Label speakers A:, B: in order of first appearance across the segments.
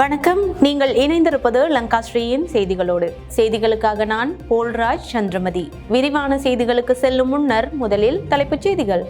A: வணக்கம். நீங்கள் இணைந்திருப்பது லங்கா ஸ்ரீயின் செய்திகளோடு. செய்திகளுக்காக நான் போல்ராஜ் சந்திரமதி. விரிவான செய்திகளுக்கு செல்லும் முன்னர் முதலில் தலைப்புச் செய்திகள்.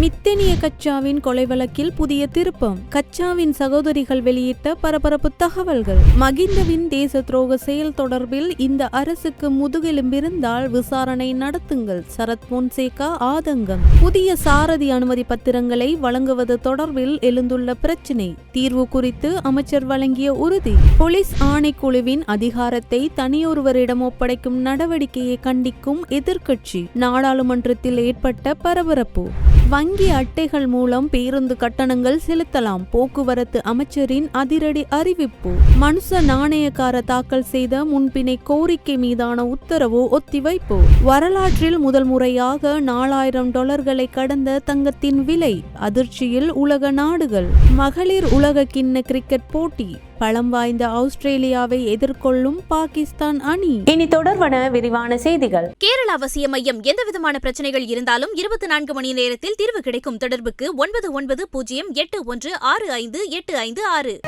A: மித்தேனிய கச்சாவின் கொலை வழக்கில் புதிய திருப்பம். கச்சாவின் சகோதரிகள் வெளியிட்ட பரபரப்பு தகவல்கள். மகிந்தவின் தேச துரோக செயல் தொடர்பில் இந்த அரசுக்கு முதுகெலும்பிருந்தால் விசாரணை நடத்துங்கள். சரத் பொன்சேகா ஆதங்கம். புதிய சாரதி அனுமதி பத்திரங்களை வழங்குவது தொடர்பில் எழுந்துள்ள பிரச்சினை. தீர்வு குறித்து அமைச்சர் வழங்கிய உறுதி. போலீஸ் ஆணைக்குழுவின் அதிகாரத்தை தனியொருவரிடம் ஒப்படைக்கும் நடவடிக்கையை கண்டிக்கும் எதிர்க்கட்சி. நாடாளுமன்றத்தில் ஏற்பட்ட பரபரப்பு. வங்கி அட்டைகள் மூலம் பேருந்து கட்டணங்கள் செலுத்தலாம். போக்குவரத்து அமைச்சரின் அதிரடி அறிவிப்பு. மனுஷ நாணயக்கார தாக்கல் செய்த முன்பினை கோரிக்கை மீதான உத்தரவு ஒத்திவைப்பு. வரலாற்றில் முதல் முறையாக நாலாயிரம் டாலர்களை கடந்த தங்கத்தின் விலை. அதிர்ச்சியில் உலக நாடுகள். மகளிர் உலக கிண்ண கிரிக்கெட் போட்டி. பலம் வாய்ந்த ஆஸ்திரேலியாவை எதிர்கொள்ளும் பாகிஸ்தான் அணி. இனி தொடர்வன விரிவான செய்திகள்.
B: கேரள அவசிய மையம் எந்த விதமான பிரச்சனைகள் இருந்தாலும் இருபத்தி நான்கு மணி நேரத்தில் தீர்வு கிடைக்கும் தொடர்புக்கு ஒன்பது ஒன்பது பூஜ்ஜியம் எட்டு ஒன்று ஆறு ஐந்து எட்டு ஐந்து ஆறு.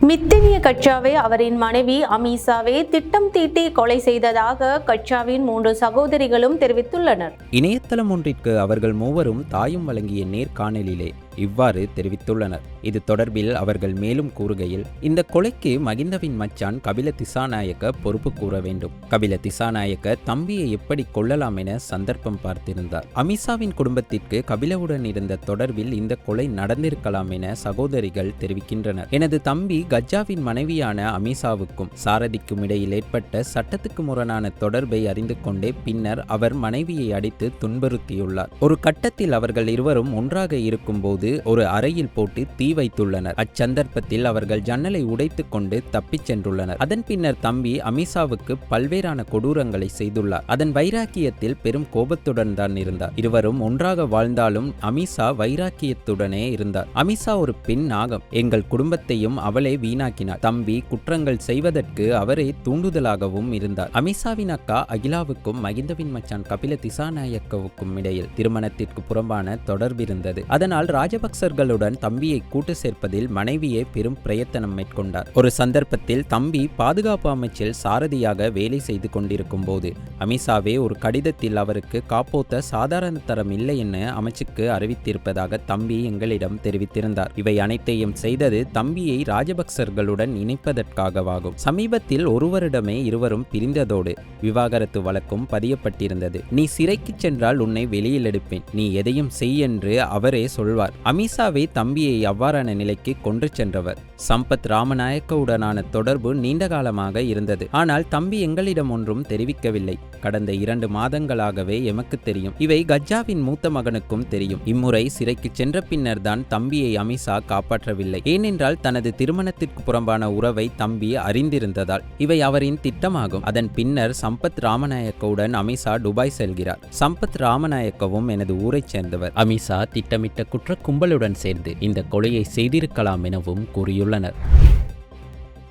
A: மித்தனிய கச்சாவை அவரின் மனைவி அமீசாவே திட்டம் தீட்டி கொலை செய்ததாக கச்சாவின் மூன்று சகோதரிகளும் தெரிவித்துள்ளனர்.
C: இணையதளம் ஒன்றிற்கு அவர்கள் மூவரும் தாயும் வழங்கிய நேர்காணலிலே இவ்வாறு தெரிவித்துள்ளனர். இது தொடர்பில் அவர்கள் மேலும் கூறுகையில் இந்த கொலைக்கு மகிந்தவின் மச்சான் கபில திசாநாயக்க பொறுப்பு கூற வேண்டும். கபில திசாநாயக்க தம்பியை எப்படி கொள்ளலாம் என சந்தர்ப்பம் பார்த்திருந்தார். அமித்ஷாவின் குடும்பத்திற்கு கபிலவுடன் இருந்த தொடர்பில் இந்த கொலை நடந்திருக்கலாம் என சகோதரிகள் தெரிவிக்கின்றனர். எனது தம்பி கஜாவின் மனைவியான அமிஷாவுக்கும் சாரதிக்கும் இடையில் ஏற்பட்ட சட்டத்துக்கு முரணான தொடர்பை அறிந்து கொண்டே பின்னர் அவர் மனைவியை அடித்து துன்புறுத்தியுள்ளார். ஒரு கட்டத்தில் அவர்கள் இருவரும் ஒன்றாக இருக்கும்போது ஒரு அறையில் போட்டு தீ வைத்துள்ளனர். அச்சந்தர்ப்பத்தில் அவர்கள் ஜன்னலை உடைத்துக் கொண்டு தப்பிச் சென்றுள்ளனர். அதன் பின்னர் தம்பி அமிஷாவுக்கு பல்வேறான கொடூரங்களை செய்துள்ளார். அதன் வைராக்கியத்தில் பெரும் கோபத்துடன் தான் இருந்தார். இருவரும் ஒன்றாக வாழ்ந்தாலும் அமிஷா வைராக்கியத்துடனே இருந்தார். அமிஷா ஒரு பெண் நாகம். எங்கள் குடும்பத்தையும் அவளே வீணாக்கினார். தம்பி குற்றங்கள் செய்வதற்கு அவரே தூண்டுதலாகவும் இருந்தார். அமிஷாவின் அக்கா அகிலாவுக்கும் மகிந்தவின் மச்சான் கபில திசாநாயக்கவுக்கும் இடையில் திருமணத்திற்கு புறம்பான தொடர்பு இருந்தது அதனால் ராஜபக்சர்களுடன் தம்பியை கூட்டு சேர்ப்பதில் மனைவியே பெரும் பிரயத்தனம் மேற்கொண்டார். ஒரு சந்தர்ப்பத்தில் தம்பி பாதுகாப்பு அமைச்சில் சாரதியாக வேலை செய்து கொண்டிருக்கும் போது அமித்ஷாவே ஒரு கடிதத்தில் அவருக்கு காப்போத்த சாதாரண தரம் இல்லை என அமைச்சுக்கு அறிவித்திருப்பதாக தம்பி எங்களிடம் தெரிவித்திருந்தார். இவை அனைத்தையும் செய்தது தம்பியை ராஜபக்சர்களுடன் இணைப்பதற்காகவாகும். சமீபத்தில் ஒருவரிடமே இருவரும் பிரிந்ததோடு விவாகரத்து வழக்கும் பதியப்பட்டிருந்தது. நீ சிறைக்கு சென்றால் உன்னை வெளியில் எடுப்பேன். நீ எதையும் செய் என்று அவரே சொல்வார். அமித்ஷாவை தம்பியை அவ்வாறான நிலைக்கு கொண்டு சென்றவர். சம்பத் ராமநாயக்கவுடனான தொடர்பு நீண்ட காலமாக இருந்தது. ஆனால் தம்பி எங்களிடம் ஒன்றும் தெரிவிக்கவில்லை. கடந்த இரண்டு மாதங்களாகவே எமக்கு தெரியும். இவை கஜாவின் மூத்த மகனுக்கும் தெரியும். இம்முறை சிறைக்கு சென்ற பின்னர் தான் தம்பியை அமித்ஷா காப்பாற்றவில்லை. ஏனென்றால் தனது திருமணத்திற்கு புறம்பான உறவை தம்பி அறிந்திருந்ததால். இவை அவரின் திட்டமாகும். அதன் பின்னர் சம்பத் ராமநாயக்கவுடன் அமித்ஷா துபாய் செல்கிறார். சம்பத் ராமநாயக்கவும் எனது ஊரைச் சேர்ந்தவர். அமித்ஷா திட்டமிட்ட குற்ற கும்பலுடன் சேர்ந்து இந்த கொலையை செய்திருக்கலாம் எனவும் கூறியுள்ளனர்.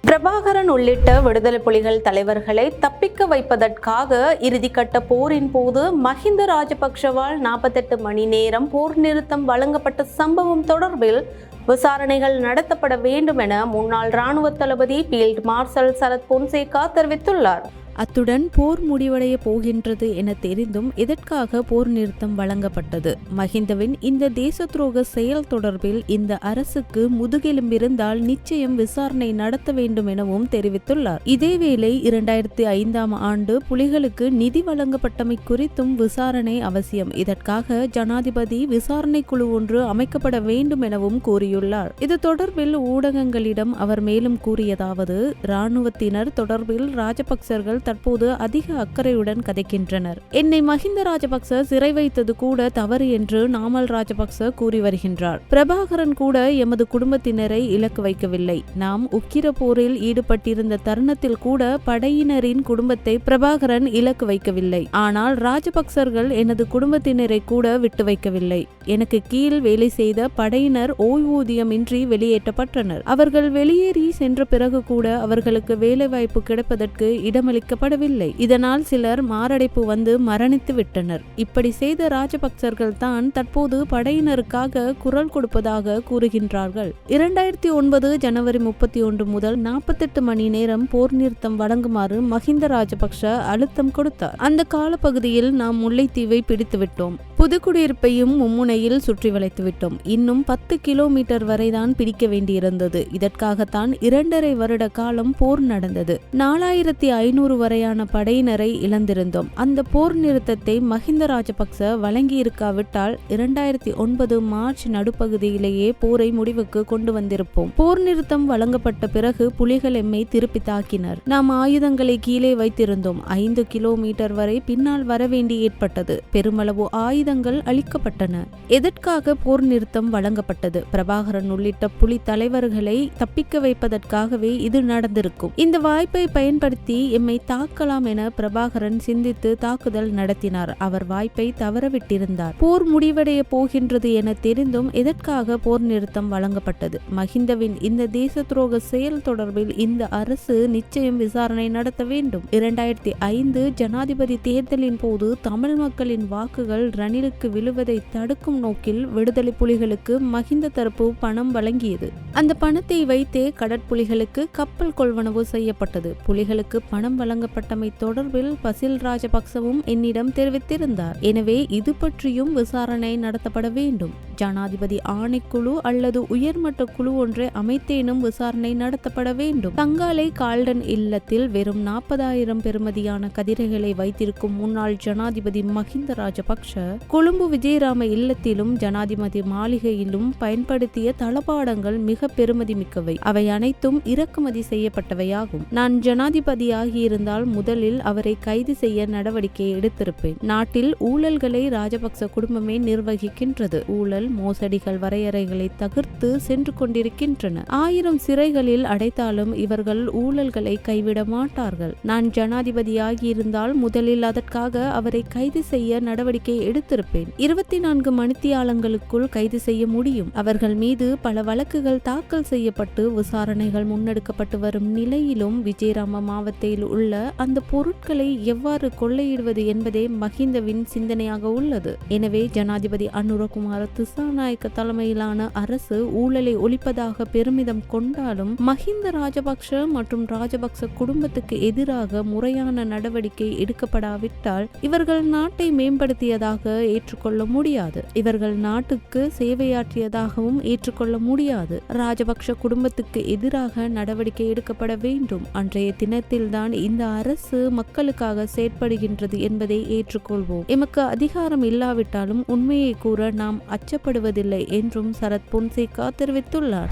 A: பிரபாகரன் உள்ளிட்ட விடுதலை புலிகள் தலைவர்களை தப்பிக்க வைப்பதற்காக இறுதிக்கட்ட போரின் போது மஹிந்த ராஜபக்ஷவால் நாற்பத்தெட்டு மணி நேரம் போர் நிறுத்தம் வழங்கப்பட்ட சம்பவம் தொடர்பில் விசாரணைகள் நடத்தப்பட வேண்டும் என முன்னாள் இராணுவ தளபதி பீல்ட் மார்ஷல் சரத் பொன்சேகா தெரிவித்துள்ளார். அத்துடன் போர் முடிவடைய போகின்றது என தெரிந்தும் இதற்காக போர் நிறுத்தம் வழங்கப்பட்டது? மஹிந்தவின் இந்த தேச துரோக செயல் தொடர்பில் இந்த அரசுக்கு முதுகெலும்பிருந்தால் நிச்சயம் விசாரணை நடத்த வேண்டும் எனவும் தெரிவித்துள்ளார். இதேவேளை இரண்டாயிரத்தி ஐந்தாம் ஆண்டு புலிகளுக்கு நிதி வழங்கப்பட்டமை குறித்தும் விசாரணை அவசியம். இதற்காக ஜனாதிபதி விசாரணை குழு ஒன்று அமைக்கப்பட வேண்டும் எனவும் கூறியுள்ளார். இது தொடர்பில் ஊடகங்களிடம் அவர் மேலும் கூறியதாவது இராணுவத்தினர் தொடர்பில் ராஜபக்சர்கள் தற்போது அதிக அக்கறையுடன் கதைக்கின்றனர். என்னை மஹிந்த ராஜபக்ச சிறை வைத்தது கூட தவறு என்று நாமல் ராஜபக்ச கூறி வருகின்றார். பிரபாகரன் கூட எமது குடும்பத்தினரை இலக்கு வைக்கவில்லை. நாம் உக்கிர போரில் ஈடுபட்டிருந்த தருணத்தில் கூட படையினரின் குடும்பத்தை பிரபாகரன் இலக்கு வைக்கவில்லை. ஆனால் ராஜபக்சர்கள் எனது குடும்பத்தினரை கூட விட்டு வைக்கவில்லை. எனக்கு கீழ் வேலை செய்த படையினர் ஓய்வூதியமின்றி வெளியேற்றப்பட்டனர். அவர்கள் வெளியேறி சென்ற பிறகு கூட அவர்களுக்கு வேலைவாய்ப்பு கிடைப்பதற்கு இடமளிக்க அளிக்கப்படவில்லை இதனால் சிலர் மாரடைப்பு வந்து மரணித்து விட்டனர். இப்படி செய்த ராஜபக்சர்கள் தான் தற்போது படையினருக்காக குரல் கொடுப்பதாக கூறுகின்றார்கள். இரண்டாயிரத்தி ஒன்பது ஜனவரி முப்பத்தி ஒன்று முதல் நாற்பத்தெட்டு மணி நேரம் போர் நிறுத்தம் வழங்குமாறு மஹிந்த ராஜபக்ஷ அழுத்தம் கொடுத்தார். அந்த காலப்பகுதியில் நாம் முல்லைத்தீவை பிடித்துவிட்டோம் புதுக்குடியிருப்பையும் மும்முனையில் சுற்றி வளைத்து விட்டோம் இன்னும் பத்து கிலோமீட்டர் வரைதான் பிடிக்க வேண்டியிருந்தது. இதற்காகத்தான் இரண்டரை வருட காலம் போர் நடந்தது. நாலாயிரத்தி ஐநூறு வரையான படையினரை இழந்திருந்தோம். அந்த போர் நிறுத்தத்தை மஹிந்த ராஜபக்ச வழங்கியிருக்காவிட்டால் இரண்டாயிரத்தி ஒன்பது மார்ச் நடுப்பகுதியிலேயே போரை முடிவுக்கு கொண்டு வந்திருப்போம். போர் நிறுத்தம் வழங்கப்பட்ட பிறகு புலிகள் எம்மை திருப்பி தாக்கினர். நாம் ஆயுதங்களை கீழே வைத்திருந்தோம். ஐந்து கிலோமீட்டர் வரை பின்னால் வரவேண்டி ஏற்பட்டது. பெருமளவு ஆயுத ஆயுதங்கள் அளிக்கப்பட்டன எதற்காக போர் நிறுத்தம் வழங்கப்பட்டது? பிரபாகரன் உள்ளிட்ட புலி தலைவர்களை தப்பிக்க வைப்பதற்காகவே இது நடந்திருக்கும். இந்த வாய்ப்பை பயன்படுத்தி எம்மை தாக்கலாம் என பிரபாகரன் சிந்தித்து தாக்குதல் நடத்தினார். அவர் வாய்ப்பை தவறவிட்டிருந்தார். போர் முடிவடைய போகின்றது என தெரிந்தும் எதற்காக போர் நிறுத்தம் வழங்கப்பட்டது? மஹிந்தவின் இந்த தேச துரோக செயல் தொடர்பில் இந்த அரசு நிச்சயம் விசாரணை நடத்த வேண்டும். இரண்டாயிரத்தி ஐந்து ஜனாதிபதி தேர்தலின் போது தமிழ் மக்களின் வாக்குகள் ரணிலுக்கு விழுவதை தடுக்கும் நோக்கில் விடுதலை புலிகளுக்கு மகிந்த தரப்பு பணம் வழங்கியது. அந்த பணத்தை வைத்தே கடற்புலிகளுக்கு கப்பல் கொள்வனவு செய்யப்பட்டது. புலிகளுக்கு பணம் வழங்கப்பட்டமை தொடர்பில் பசில் ராஜபக்சவும் என்னிடம் தெரிவித்திருந்தார். எனவே இது பற்றியும் விசாரணை நடத்தப்பட வேண்டும். ஜனாதிபதி ஆணைக்குழு அல்லது உயர்மட்ட குழு ஒன்றை அமைத்தேனும் விசாரணை நடத்தப்பட வேண்டும். தங்காலை கால்டன் இல்லத்தில் வெறும் நாற்பதாயிரம் பெறுமதியான கதிரைகளை வைத்திருக்கும் முன்னாள் ஜனாதிபதி மஹிந்த ராஜபக்ஷ கொழும்பு விஜயராம இல்லத்திலும் ஜனாதிபதி மாளிகையிலும் பயன்படுத்திய தளபாடங்கள் மிக பெருமதி மிக்கவை. அவை அனைத்தும் இறக்குமதி செய்யப்பட்டவையாகும். நான் ஜனாதிபதியாகியிருந்தால் முதலில் அவரை கைது செய்ய நடவடிக்கை எடுத்திருப்பேன். நாட்டில் ஊழல்களை ராஜபக்ச குடும்பமே நிர்வகிக்கின்றது. ஊழல் மோசடிகள் வரையறைகளை தகர்த்து சென்று கொண்டிருக்கின்றன. ஆயிரம் சிறைகளில் அடைத்தாலும் இவர்கள் ஊழல்களை கைவிட மாட்டார்கள். நான் ஜனாதிபதியாகியிருந்தால் முதலில் அதற்காக அவரை கைது செய்ய நடவடிக்கை எடுத்து வைத்திருப்பேன். இருபத்தி நான்கு மணித்தியாலங்களுக்குள் கைது செய்ய முடியும். அவர்கள் மீது பல வழக்குகள் தாக்கல் செய்யப்பட்டு விசாரணைகள் முன்னெடுக்கப்பட்டு வரும் நிலையிலும் விஜயராம மாவட்டத்தில் உள்ள அந்த பொருட்களை எவ்வாறு கொள்ளையிடுவது என்பதே மஹிந்தவின் சிந்தனையாக உள்ளது. எனவே ஜனாதிபதி அனுரகுமார திசாநாயக்க தலைமையிலான அரசு ஊழலை ஒழிப்பதாக பெருமிதம் கொண்டாலும் மஹிந்த ராஜபக்ஷ மற்றும் ராஜபக்ச குடும்பத்துக்கு எதிராக முறையான நடவடிக்கை எடுக்கப்படாவிட்டால் இவர்கள் நாட்டை மேம்படுத்தியதாக ஏற்றுக்கொள்ள முடியாது. இவர்கள் நாட்டுக்கு சேவையாற்றியதாகவும் ஏற்றுக்கொள்ள முடியாது. ராஜபக்ஷ குடும்பத்துக்கு எதிராக நடவடிக்கை எடுக்கப்பட வேண்டும். அன்றைய தினத்தில்தான் இந்த அரசு மக்களுக்காக செயற்படுகின்றது என்பதை ஏற்றுக்கொள்வோம். எமக்கு அதிகாரம் இல்லாவிட்டாலும் உண்மையை கூற நாம் அச்சப்படுவதில்லை என்றும் சரத் பொன்சேகா தெரிவித்துள்ளார்.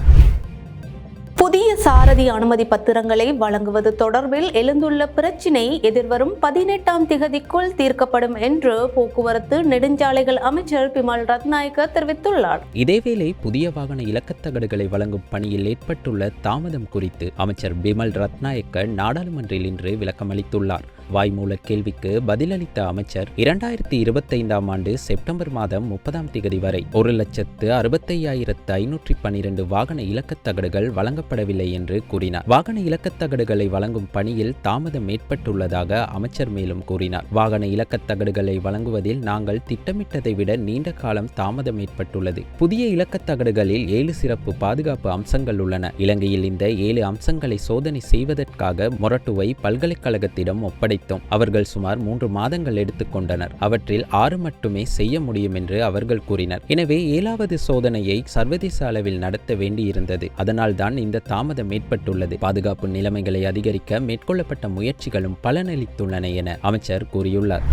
A: புதிய சாரதி அனுமதி பத்திரங்களை வழங்குவது தொடர்பில் எழுந்துள்ள பிரச்சினை எதிர்வரும் பதினெட்டாம் திகதிக்குள் தீர்க்கப்படும் என்று போக்குவரத்து நெடுஞ்சாலைகள் அமைச்சர் பிமல் ரத்நாயக்க தெரிவித்துள்ளார்.
C: இதேவேளை புதிய வாகன இலக்கத்தகடுகளை வழங்கும் பணியில் ஏற்பட்டுள்ள தாமதம் குறித்து அமைச்சர் பிமல் ரத்நாயக்க நாடாளுமன்றில் இன்று விளக்கமளித்துள்ளார். வாய்மூல கேள்விக்கு பதிலளித்த அமைச்சர் இரண்டாயிரத்தி இருபத்தைந்தாம் ஆண்டு செப்டம்பர் மாதம் முப்பதாம் திகதி வரை ஒரு லட்சத்து அறுபத்தையாயிரத்து ஐநூற்றி பன்னிரண்டு வாகன இலக்கத்தகடுகள் வழங்கப்படவில்லை என்று கூறினார். வாகன இலக்கத்தகடுகளை வழங்கும் பணியில் தாமதம் ஏற்பட்டுள்ளதாக அமைச்சர் மேலும் கூறினார். வாகன இலக்கத்தகடுகளை வழங்குவதில் நாங்கள் திட்டமிட்டதை விட நீண்ட காலம் தாமதம் ஏற்பட்டுள்ளது. புதிய இலக்கத்தகடுகளில் ஏழு சிறப்பு பாதுகாப்பு அம்சங்கள் உள்ளன. இலங்கையில் இந்த ஏழு அம்சங்களை சோதனை செய்வதற்காக மொரட்டுவை பல்கலைக்கழகத்திடம் ஒப்படை முடித்தோம் அவர்கள் சுமார் மூன்று மாதங்கள் எடுத்துக்கொண்டனர் அவற்றில் ஆறு மட்டுமே செய்ய முடியும் என்று அவர்கள் கூறினர். எனவே ஏழாவது சோதனையை சர்வதேச அளவில் நடத்த வேண்டியிருந்தது. அதனால்தான் இந்த தாமதம் ஏற்பட்டுள்ளது. பாதுகாப்பு நிலைமைகளை அதிகரிக்க மேற்கொள்ளப்பட்ட முயற்சிகளும் பலனளித்துள்ளன என அமைச்சர் கூறியுள்ளார்.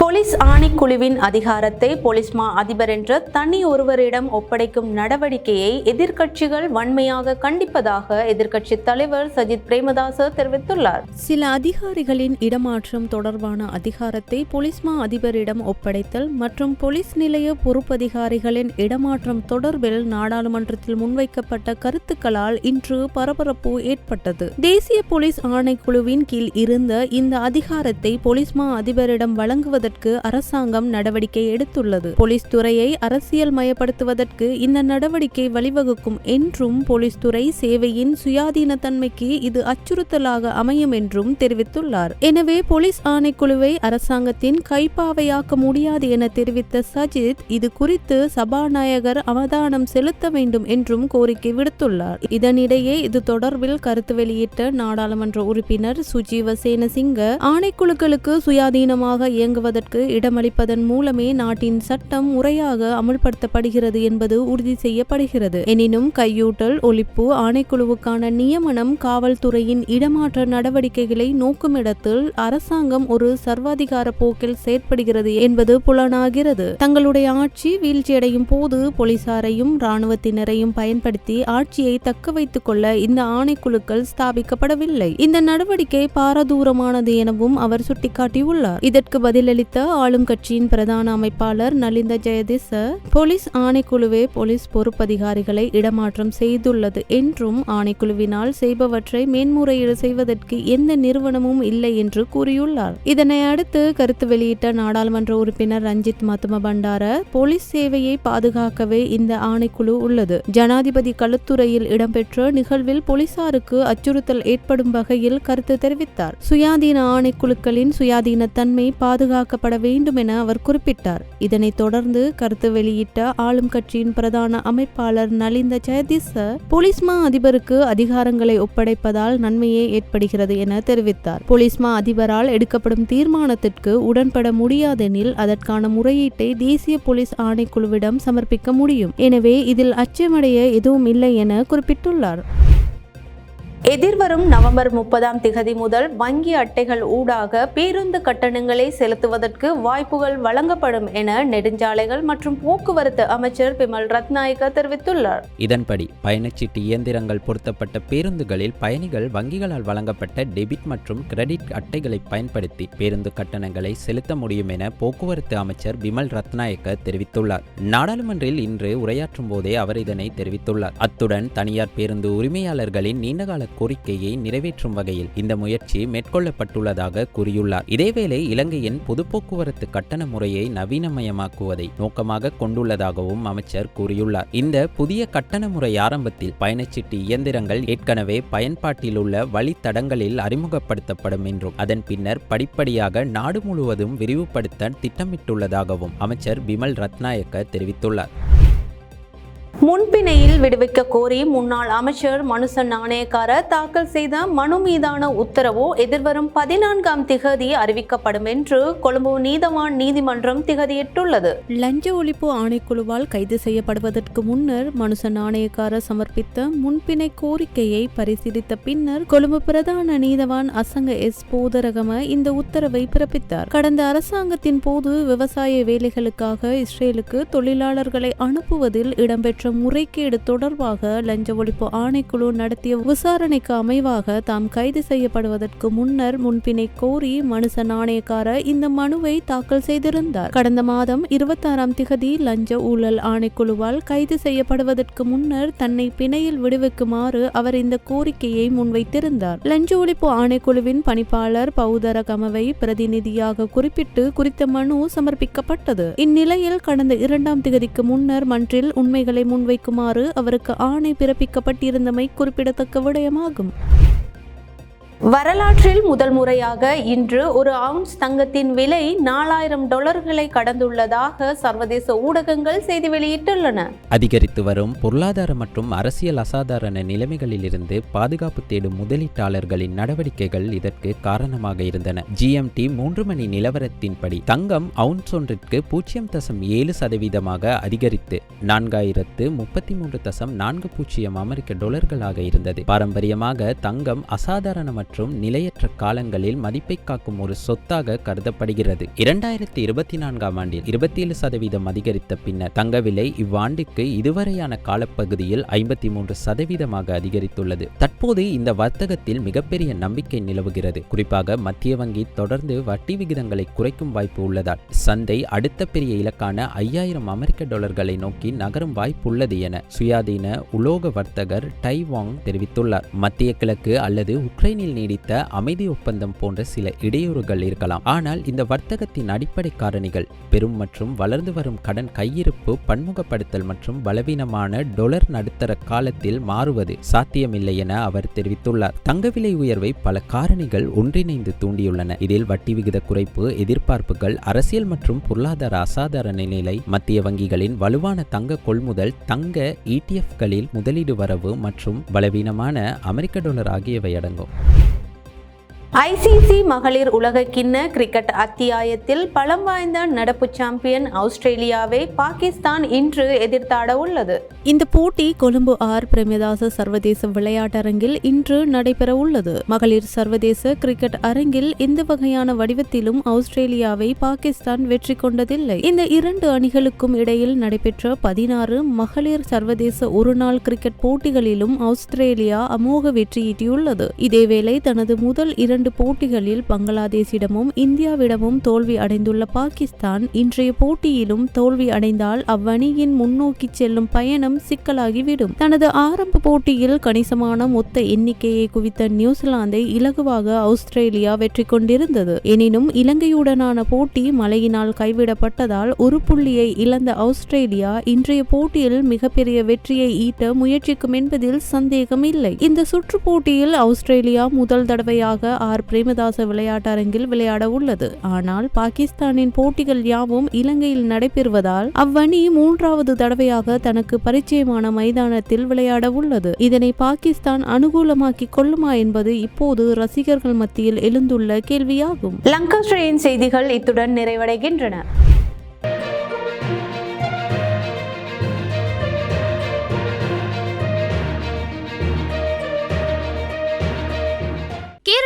A: போலீஸ் ஆணைக்குழுவின் அதிகாரத்தை போலீஸ் மா அதிபர் என்ற தனி ஒருவரிடம் ஒப்படைக்கும் நடவடிக்கையை எதிர்க்கட்சிகள் வன்மையாக கண்டிப்பதாக எதிர்க்கட்சி தலைவர் சஜித் பிரேமதாச தெரிவித்துள்ளார். சில அதிகாரிகளின் இடமாற்றம் தொடர்பான அதிகாரத்தை போலீஸ் மா அதிபரிடம் ஒப்படைத்தல் மற்றும் போலீஸ் நிலைய பொறுப்பதிகாரிகளின் இடமாற்றம் தொடர்பில் நாடாளுமன்றத்தில் முன்வைக்கப்பட்ட கருத்துக்களால் இன்று பரபரப்பு ஏற்பட்டது. தேசிய போலீஸ் ஆணைக்குழுவின் கீழ் இருந்த இந்த அதிகாரத்தை போலீஸ் மா அதிபரிடம் வழங்குவதற்கு தடுப்பதற்கு அரசாங்கம் நடவடிக்கை எடுத்துள்ளது. போலீஸ் துறையை அரசியல் மயப்படுத்துவதற்கு இந்த நடவடிக்கை வழிவகுக்கும் என்றும் போலீஸ் துறை சேவையின் சுயாதீனத்தன்மைக்கு இது அச்சுறுத்தலாக அமையும் என்றும் தெரிவித்துள்ளார். எனவே போலீஸ் ஆணைக்குழுவை அரசாங்கத்தின் கைப்பாவையாக்க முடியாது என தெரிவித்த சஜித் இது குறித்து சபாநாயகர் அவதானம் செலுத்த வேண்டும் என்றும் கோரிக்கை விடுத்துள்ளார். இதனிடையே இது தொடர்பில் கருத்து வெளியிட்ட நாடாளுமன்ற உறுப்பினர் சுஜீவ சேனசிங்க ஆணைக்குழுக்களுக்கு சுயாதீனமாக இயங்குவது இயங்குவதற்கு இடமளிப்பதன் மூலமே நாட்டின் சட்டம் முறையாக அமுல்படுத்தப்படுகிறது என்பது உறுதி செய்யப்படுகிறது. எனினும் கையூட்டல் ஒழிப்பு ஆணைக்குழுவுக்கான நியமனம் காவல்துறையின் இடமாற்ற நடவடிக்கைகளை நோக்கும் இடத்தில் அரசாங்கம் ஒரு சர்வாதிகார போக்கில் செயற்படுகிறது என்பது புலனாகிறது. தங்களுடைய ஆட்சி வீழ்ச்சியடையும் போது போலீசாரையும் இராணுவத்தினரையும் பயன்படுத்தி ஆட்சியை தக்க வைத்துக் கொள்ள இந்த ஆணைக்குழுக்கள் ஸ்தாபிக்கப்படவில்லை. இந்த நடவடிக்கை பாரதூரமானது எனவும் அவர் சுட்டிக்காட்டியுள்ளார். இதற்கு பதிலளி அளித்த ஆளும் கட்சியின் பிரதான அமைப்பாளர் நலிந்த ஜெயதிச போலீஸ் ஆணைக்குழுவே போலீஸ் பொறுப்பதிகாரிகளை இடமாற்றம் செய்துள்ளது. என்றும் ஆணைக்குழுவினால் செய்பவற்றை மேன்முறையீடு செய்வதற்கு எந்த நிறுவனமும் இல்லை என்று கூறியுள்ளார். இதனை அடுத்து கருத்து வெளியிட்ட நாடாளுமன்ற உறுப்பினர் ரஞ்சித் மத்தும பண்டார போலீஸ் சேவையை பாதுகாக்கவே இந்த ஆணைக்குழு உள்ளது. ஜனாதிபதி களுத்துறையில் இடம்பெற்ற நிகழ்வில் போலீசாருக்கு அச்சுறுத்தல் ஏற்படும் வகையில் கருத்து தெரிவித்தார். சுயாதீன ஆணைக்குழுக்களின் சுயாதீன தன்மை பாதுகாக்க பாதுகாக்கப்பட வேண்டும் என அவர் குறிப்பிட்டார். இதனைத் தொடர்ந்து கருத்து வெளியிட்ட ஆளும் கட்சியின் பிரதான அமைப்பாளர் நலிந்த ஜெயதிச போலீஸ்மா அதிபருக்கு அதிகாரங்களை ஒப்படைப்பதால் நன்மையே ஏற்படுகிறது என தெரிவித்தார். போலீஸ்மா அதிபரால் எடுக்கப்படும் தீர்மானத்திற்கு உடன்பட முடியாதெனில் அதற்கான முறையீட்டை தேசிய போலீஸ் ஆணைக்குழுவிடம் சமர்ப்பிக்க முடியும். எனவே இதில் அச்சமடைய எதுவும் இல்லை என குறிப்பிட்டுள்ளார். எதிர்வரும் நவம்பர் முப்பதாம் திகதி முதல் வங்கி அட்டைகள் ஊடாக பேருந்து கட்டணங்களை செலுத்துவதற்கு வாய்ப்புகள் வழங்கப்படும் என நெடுஞ்சாலைகள் மற்றும் போக்குவரத்து அமைச்சர் பிமல் ரத்நாயக்க தெரிவித்துள்ளார்.
C: இதன்படி பயணச்சீட்டு இயந்திரங்கள் பொருத்தப்பட்ட பேருந்துகளில் பயணிகள் வங்கிகளால் வழங்கப்பட்ட டெபிட் மற்றும் கிரெடிட் அட்டைகளை பயன்படுத்தி பேருந்து கட்டணங்களை செலுத்த முடியும் என போக்குவரத்து அமைச்சர் பிமல் ரத்நாயக்க தெரிவித்துள்ளார். நாடாளுமன்றில் இன்று உரையாற்றும் போதே அவர் இதனை தெரிவித்துள்ளார். அத்துடன் தனியார் பேருந்து உரிமையாளர்களின் நீண்டகால கோரிக்கையை நிறைவேற்றும் வகையில் இந்த முயற்சி மேற்கொள்ளப்பட்டுள்ளதாக கூறியுள்ளார். இதேவேளை இலங்கையின் பொது போக்குவரத்து கட்டண முறையை நவீனமயமாக்குவதை நோக்கமாக கொண்டுள்ளதாகவும் அமைச்சர் கூறியுள்ளார். இந்த புதிய கட்டண முறை ஆரம்பத்தில் பயணச்சீட்டு இயந்திரங்கள் ஏற்கனவே பயன்பாட்டில் உள்ள வழித்தடங்களில் அறிமுகப்படுத்தப்படும் என்றும் அதன் பின்னர் படிப்படியாக நாடு முழுவதும் விரிவுபடுத்த திட்டமிட்டுள்ளதாகவும் அமைச்சர் பிமல் ரத்நாயக்க தெரிவித்துள்ளார்.
A: முன்பிணையில் விடுவிக்க கோரி முன்னாள் அமைச்சர் மனுசன் நாணயக்கார தாக்கல் செய்த மனு மீதான உத்தரவு எதிர்வரும் பதினான்காம் திகதி அறிவிக்கப்படும் என்று கொழும்பு நீதவான் நீதிமன்றம் திகதியிட்டுள்ளது. லஞ்ச ஒழிப்பு ஆணைக்குழுவால் கைது செய்யப்படுவதற்கு முன்னர் மனுசன் நாணயக்கார சமர்ப்பித்த முன்பிணை கோரிக்கையை பரிசீலித்த பின்னர் கொழும்பு பிரதான நீதவான் அசங்க எஸ் போதரகம இந்த உத்தரவை பிறப்பித்தார். கடந்த அரசாங்கத்தின் போது விவசாய வேலைகளுக்காக இஸ்ரேலுக்கு தொழிலாளர்களை அனுப்புவதில் இடம்பெற்ற முறைகேடு தொடர்பாக லஞ்ச ஒழிப்பு ஆணைக்குழு நடத்திய விசாரணைக்கு அமைவாக தாம் கைது செய்யப்படுவதற்கு முன்னர் முன்பினை கோரி மனுச நாணயக்கார இந்த மனுவை தாக்கல் செய்திருந்தார். கடந்த மாதம் இருபத்தாறாம் திகதி லஞ்ச ஊழல் ஆணைக்குழுவால் கைது செய்யப்படுவதற்கு முன்னர் தன்னை பிணையில் விடுவிக்குமாறு அவர் இந்த கோரிக்கையை முன்வைத்திருந்தார். லஞ்ச ஒழிப்பு ஆணைக்குழுவின் பணிப்பாளர் பௌதர கமவை பிரதிநிதியாக குறிப்பிட்டு குறித்த மனு சமர்ப்பிக்கப்பட்டது. இந்நிலையில் கடந்த இரண்டாம் திகதிக்கு முன்னர் மன்றில் உண்மைகளை முன்வைக்குமாறு அவருக்கு ஆணை பிறப்பிக்கப்பட்டிருந்தமை குறிப்பிடத்தக்க விடயமாகும். வரலாற்றில் முதல் முறையாக இன்று ஒரு அவுன்ஸ் தங்கத்தின் விலை நாலாயிரம் டாலர்களை கடந்துள்ளதாக சர்வதேச ஊடகங்கள் செய்தி வெளியிட்டுள்ளன.
C: அதிகரித்து வரும் பொருளாதார மற்றும் அரசியல் அசாதாரண நிலைமைகளிலிருந்து பாதுகாப்பு தேடும் முதலீட்டாளர்களின் நடவடிக்கைகள் இதற்கு காரணமாக இருந்தன. ஜிஎம்டி மூன்று மணி நிலவரத்தின்படி தங்கம் அவுன்ஸ் ஒன்றிற்கு பூஜ்ஜியம் தசம் ஏழு சதவீதமாக அதிகரித்து நான்காயிரத்து முப்பத்தி மூன்று தசம் நான்கு பூஜ்ஜியம் அமெரிக்க டாலர்களாக இருந்தது. பாரம்பரியமாக தங்கம் அசாதாரண மற்றும் நிலையற்ற காலங்களில் மதிப்பை காக்கும் ஒரு சொத்தாக கருதப்படுகிறது. இரண்டாயிரத்தி இருபத்தி நான்காம் ஆண்டில் இருபத்தி ஏழு சதவீதம் அதிகரித்த பின்னர் தங்க விலை இவ்வாண்டுக்கு இதுவரையான காலப்பகுதியில் ஐம்பத்தி மூன்று சதவீதமாக அதிகரித்துள்ளது. தற்போது இந்த வர்த்தகத்தில் மிகப்பெரிய நம்பிக்கை நிலவுகிறது. குறிப்பாக மத்திய வங்கி தொடர்ந்து வட்டி விகிதங்களை குறைக்கும் வாய்ப்பு உள்ளதால் சந்தை அடுத்த பெரிய இலக்கான ஐயாயிரம் அமெரிக்க டாலர்களை நோக்கி நகரும் வாய்ப்பு உள்ளது என சுயாதீன உலோக வர்த்தகர் டைவாங் தெரிவித்துள்ளார். மத்திய கிழக்கு அல்லது உக்ரைனில் நீடித்த அமைதி ஒப்பந்தம் போன்ற சில இடையூறுகள் இருக்கலாம். ஆனால் இந்த வர்த்தகத்தின் அடிப்படை காரணிகள் பெரும் மற்றும் வளர்ந்து வரும் கடன் கையிருப்பு பன்முகப்படுத்தல் மற்றும் பலவீனமான டொலர் நடுத்தர காலத்தில் மாறுவது சாத்தியமில்லை என அவர் தெரிவித்துள்ளார். தங்க விலை உயர்வை பல காரணிகள் ஒன்றிணைந்து தூண்டியுள்ளன. இதில் வட்டி விகித குறைப்பு எதிர்பார்ப்புகள் அரசியல் மற்றும் பொருளாதார அசாதாரண நிலை மத்திய வங்கிகளின் வலுவான தங்க கொள்முதல் தங்க இடிஎஃப்களில் முதலீடு வரவு மற்றும் பலவீனமான அமெரிக்க டாலர் ஆகியவை அடங்கும்.
A: ஐசிசி மகளிர் உலகக்கிண்ண கிரிக்கெட் அத்தியாயத்தில் பலம் வாய்ந்த நடப்பு சாம்பியன் ஆஸ்திரேலியாவை பாகிஸ்தான் இன்று எதிர்த்தாட உள்ளது இந்த போட்டி கொழும்பு ஆர் பிரேமதாச சர்வதேச விளையாட்டரங்கில் இன்று நடைபெற உள்ளது மகளிர் சர்வதேச கிரிக்கெட் அரங்கில் இந்த வகையான வடிவத்திலும் ஆஸ்திரேலியாவை பாகிஸ்தான் வெற்றி கொண்டதில்லை. இந்த இரண்டு அணிகளுக்கும் இடையில் நடைபெற்ற பதினாறு மகளிர் சர்வதேச ஒருநாள் கிரிக்கெட் போட்டிகளிலும் ஆஸ்திரேலியா அமோக வெற்றியீட்டியுள்ளது. இதேவேளை தனது முதல் இரண்டு போட்டிகளில் பங்களாதேஷிடமும் இந்தியாவிடமும் தோல்வி அடைந்துள்ள பாகிஸ்தான் இன்றைய போட்டியிலும் தோல்வி அடைந்தால் அவ்வணியின் முன்னோக்கி செல்லும் பயணம் சிக்கலாகிவிடும். தனது ஆரம்ப போட்டியில் கணிசமான மொத்த எண்ணிக்கையை குவித்த நியூசிலாந்தை இலகுவாக ஆஸ்திரேலியா வெற்றி கொண்டிருந்தது. எனினும் இலங்கையுடனான போட்டி மழையினால் கைவிடப்பட்டதால் ஒரு புள்ளியை இழந்த ஆஸ்திரேலியா இன்றைய போட்டியில் மிகப்பெரிய வெற்றியை ஈட்ட முயற்சிக்கும் என்பதில் சந்தேகம் இல்லை இந்த சுற்று போட்டியில் ஆஸ்திரேலியா முதல் தடவையாக ஆர். பிரேமதாச விளையாட்டரங்கில் விளையாட உள்ளது. ஆனால் பாகிஸ்தானின் போட்டிகள் யாவும் இலங்கையில் நடைபெறுவதால் அவ்வணி மூன்றாவது தடவையாக தனக்கு பரிச்சயமான மைதானத்தில் விளையாட உள்ளது. இதனை பாகிஸ்தான் அனுகூலமாக்கிக் கொள்ளுமா என்பது இப்போது ரசிகர்கள் மத்தியில் எழுந்துள்ள கேள்வியாகும். லங்கா செய்திகள் இத்துடன் நிறைவடைகின்றன.